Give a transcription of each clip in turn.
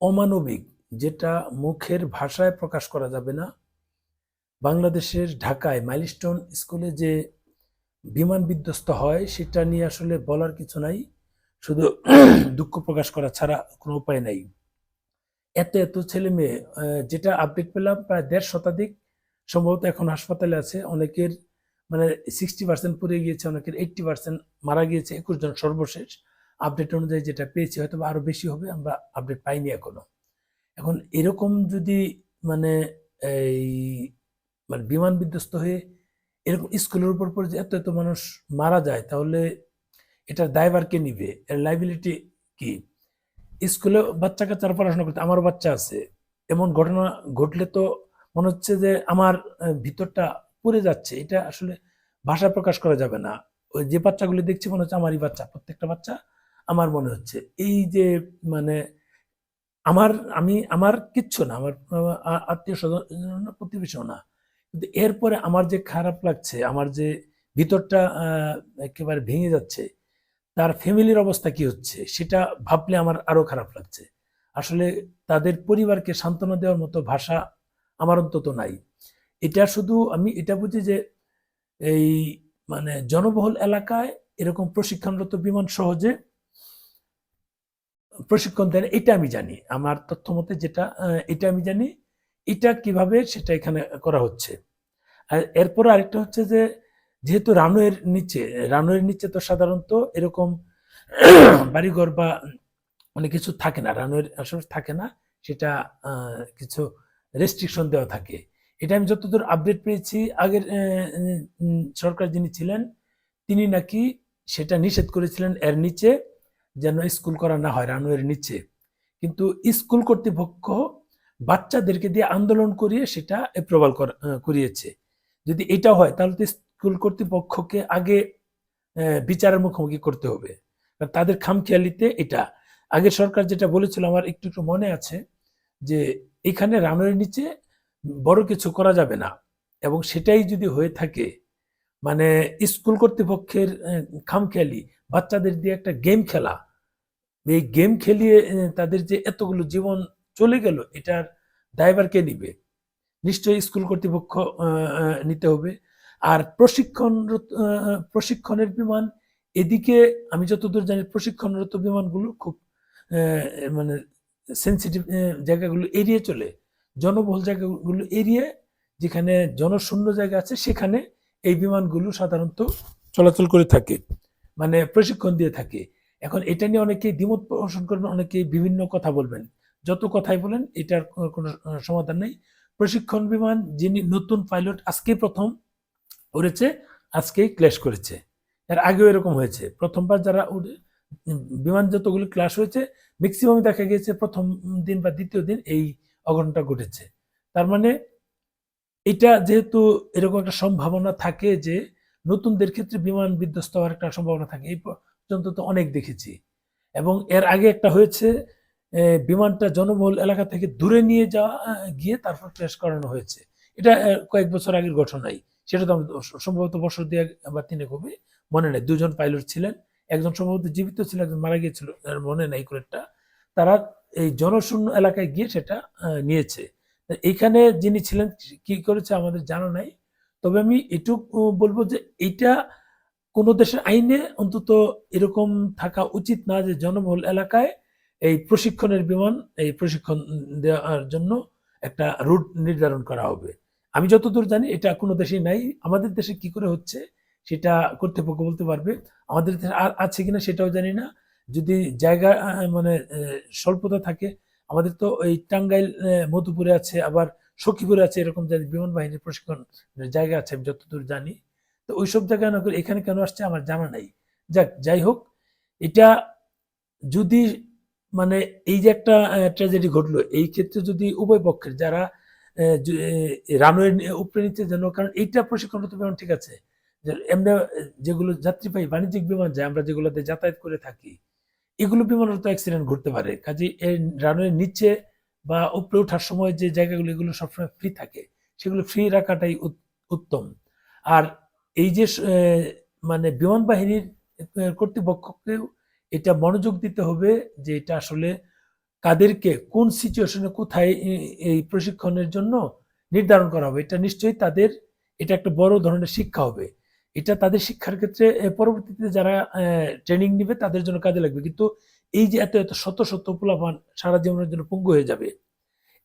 অমানবিক যেটা মুখের ভাষায় প্রকাশ করা যাবে না। বাংলাদেশের ঢাকায় মাইলস্টোন স্কুলে যে বিমান বিধ্বস্ত হয় সেটা নিয়ে আসলে বলার কিছু নাই। শুধু দুঃখ প্রকাশ করা ছাড়া কোনো উপায় নাই। এত এত ছেলে মেয়ে যেটা আপডেট পেলাম প্রায় দেড় শতাধিক সম্ভবত এখন হাসপাতালে আছে। অনেকের মানে সিক্সটি পার্সেন্ট পুড়ে গিয়েছে অনেকের এইটটি পার্সেন্ট মারা গিয়েছে একুশ জন সর্বশেষ। আপডেট অনুযায়ী যেটা পেয়েছি হয়তো বা আরও বেশি হবে, আমরা আপডেট পাইনি এখনও। এখন এরকম যদি মানে এই মানে বিমান বিধ্বস্ত হয়ে এরকম স্কুলের উপর যে এত এত মানুষ মারা যায়, তাহলে এটার দায়ভার কে নিবে? এর লাইবিলিটি কি? স্কুলে বাচ্চা কাচ্চারা পড়াশোনা করতে আমার বাচ্চা আছে। এমন ঘটনা ঘটলে তো মনে হচ্ছে যে আমার ভিতরটা পুড়ে যাচ্ছে। এটা আসলে ভাষা প্রকাশ করা যাবে না। ওই যে বাচ্চাগুলি দেখছি, মনে হচ্ছে আমারই বাচ্চা, প্রত্যেকটা বাচ্চা আমার মনে হচ্ছে। এই যে মানে আমার, আমি, আমার কিচ্ছু না, আমার আত্মীয় স্বজন, প্রতিবেশীও না। কিন্তু এরপরে আমার যে খারাপ লাগছে, আমার যে ভিতরটা একেবারে ভেঙে যাচ্ছে, তার ফ্যামিলির অবস্থা কি হচ্ছে, সেটা ভাবলে আমার আরও খারাপ লাগছে। আসলে তাদের পরিবারকে সান্ত্বনা দেওয়ার মতো ভাষা আমার অন্তত নাই। এটা শুধু আমি এটা বুঝি যে এই মানে জনবহুল এলাকায় এরকম প্রশিক্ষণরত বিমান সহজে প্রশিক্ষণ দেন, এটা আমি জানি। আমার তথ্য মতে যেটা এটা আমি জানি, এটা কীভাবে সেটা এখানে করা হচ্ছে। আর এরপর আরেকটা হচ্ছে যে, যেহেতু রানওয়ের নিচে রানওয়ের নিচে তো সাধারণত এরকম বাড়িঘর বা অনেক কিছু থাকে না, রানওয়ের আসলে থাকে না, সেটা কিছু রেস্ট্রিকশন দেওয়া থাকে। এটা আমি যতদূর আপডেট পেয়েছি, আগের সরকার যিনি ছিলেন, তিনি নাকি সেটা নিষেধ করেছিলেন এর নিচে। যেন স্কুল করা না হয়, রানওয়ের নিচে। কিন্তু স্কুল কর্তৃপক্ষ বাচ্চাদেরকে দিয়ে আন্দোলন করিয়ে সেটা অ্যাপ্রুভাল করিয়েছে। যদি এটা হয়, তাহলে তো স্কুল কর্তৃপক্ষকে আগে বিচারের মুখোমুখি করতে হবে। তাদের খামখেয়ালিতে এটা। আগের সরকার যেটা বলেছিল, আমার একটু একটু মনে আছে যে, এখানে রানওয়ের নিচে বড় কিছু করা যাবে না। এবং সেটাই যদি হয়ে থাকে মানে স্কুল কর্তৃপক্ষের খামখেয়ালি বাচ্চাদের দিয়ে একটা গেম খেলা। এই গেম খেলিয়ে তাদের যে এতগুলো জীবন চলে গেল, এটার দায়ভার কে নিবে? নিশ্চয়ই স্কুল কর্তৃপক্ষ নিতে হবে। আর প্রশিক্ষণ প্রশিক্ষণের বিমান, এদিকে আমি যতদূর জানি প্রশিক্ষণরত বিমানগুলো খুব মানে সেন্সিটিভ জায়গাগুলো এড়িয়ে চলে। জনবহুল জায়গাগুলো এড়িয়ে যেখানে জনশূন্য জায়গা আছে, সেখানে এই বিমানগুলো সাধারণত চলাচল করে থাকে। মানে প্রশিক্ষণ দিয়ে থাকে। এখন এটা নিয়ে অনেকেই দ্বিমত পোষণ করবেন, অনেকেই বিভিন্ন কথা বলবেন। যত কথাই বলেন, এটার কোনো- সমাধান নেই। প্রশিক্ষণ বিমান যিনি নতুন পাইলট, আজকেই প্রথম উড়েছে আজকেই ক্ল্যাশ করেছে। এর আগেও এরকম হয়েছে। প্রথমবার যারা উড়ে বিমান যতগুলো ক্লাস হয়েছে ম্যাক্সিমাম দেখা গিয়েছে প্রথম দিন বা দ্বিতীয় দিন এই অঘটনটা ঘটেছে। তার মানে এটা যেহেতু এরকম একটা সম্ভাবনা থাকে যে নতুনদের ক্ষেত্রে বিমান বিধ্বস্ত হওয়ার একটা সম্ভাবনা থাকে। এই পর্যন্ত তো অনেক দেখেছি। এবং এর আগে একটা হয়েছে বিমানটা জনবহুল এলাকা থেকে দূরে নিয়ে যাওয়া গিয়ে তারপর ক্র্যাশ করানো হয়েছে। এটা কয়েক বছর আগের ঘটনাই সেটা তো সম্ভবত বছর দিয়ে বা তিনে হবে, মনে নেই। দুজন পাইলট ছিলেন, একজন সম্ভবত জীবিত ছিল, একজন মারা গিয়েছিল মনে নেই কোনটা তারা এই জনশূন্য এলাকায় গিয়ে সেটা নিয়েছে। এইখানে যিনি ছিলেন, কি করেছে আমাদের জানা নাই। তবে আমি এটুকু বলব যে এটা কোন দেশের আইনে অন্তত এরকম থাকা উচিত না যে জনবহুল এলাকায় এই প্রশিক্ষণের বিমান, এই প্রশিক্ষণ দেওয়ার জন্য একটা রুট নির্ধারণ করা হবে। আমি যতদূর জানি এটা কোনো দেশেই নাই। আমাদের দেশে কি করে হচ্ছে সেটা কর্তৃপক্ষ বলতে পারবে। আমাদের দেশে আর আছে কিনা সেটাও জানি না। যদি জায়গা মানে স্বল্পতা থাকে, আমাদের তো এই টাঙ্গাইল মধুপুরে আছে, আবার সখীপুরে আছে, এরকম যে বিমান বাহিনীর প্রশিক্ষণ জায়গা আছে, আমি যতদূর জানি। তো ওইসব জায়গায় না করে এখানে কেন আসছে আমার জানা নাই। যাক, যাই হোক, এটা যদি মানে এই যে একটা ট্র্যাজেডি ঘটলো, এই ক্ষেত্রে যদি উভয় পক্ষের যারা রানওয়ে উপরে নিচে যেন, কারণ এইটা প্রশিক্ষণরত বিমান ঠিক আছে। এমনি যেগুলো যাত্রীবাহী বাণিজ্যিক বিমান যায়, আমরা যেগুলোতে যাতায়াত করে থাকি, এগুলো বিমানের তো অ্যাক্সিডেন্ট ঘটতে পারে। কাজে এই রানওয়ের নিচে বা উপরে ওঠার সময় যে জায়গাগুলো, এগুলো সবসময় ফ্রি থাকে, সেগুলো ফ্রি রাখাটাই উত- উত্তম। আর এই যে মানে বিমান বাহিনীর কর্তৃপক্ষকেও এটা মনোযোগ দিতে হবে যে এটা আসলে কাদেরকে কোন সিচুয়েশনে কোথায় এই প্রশিক্ষণের জন্য নির্ধারণ করা হবে। এটা নিশ্চয়ই তাদের, এটা একটা বড় ধরনের শিক্ষা হবে। এটা তাদের শিক্ষার ক্ষেত্রে পরবর্তীতে যারা ট্রেনিং নিবে তাদের জন্য কাজে লাগবে। কিন্তু এই যে এত এত শত শত পোলাপান সারা জীবনের জন্য পঙ্গু হয়ে যাবে,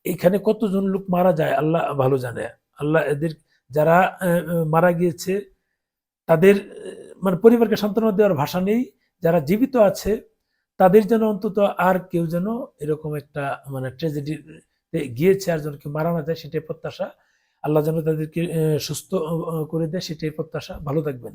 এখানে কতজন লোক মারা যায় আল্লাহ ভালো জানে। আল্লাহ এদের যারা মারা গিয়েছে, তাদের মানে পরিবারকে সান্ত্বনা দেওয়ার ভাষা নেই, যারা জীবিত আছে, তাদের যেন অন্তত আর কেউ যেন এরকম একটা মানে ট্রেজেডি গিয়েছে আর যেন কেউ মারা না যায়, সেটাই প্রত্যাশা। আল্লাহ যেন তাদেরকে সুস্থ করে দেয়, সেটাই প্রত্যাশা। ভালো থাকবেন।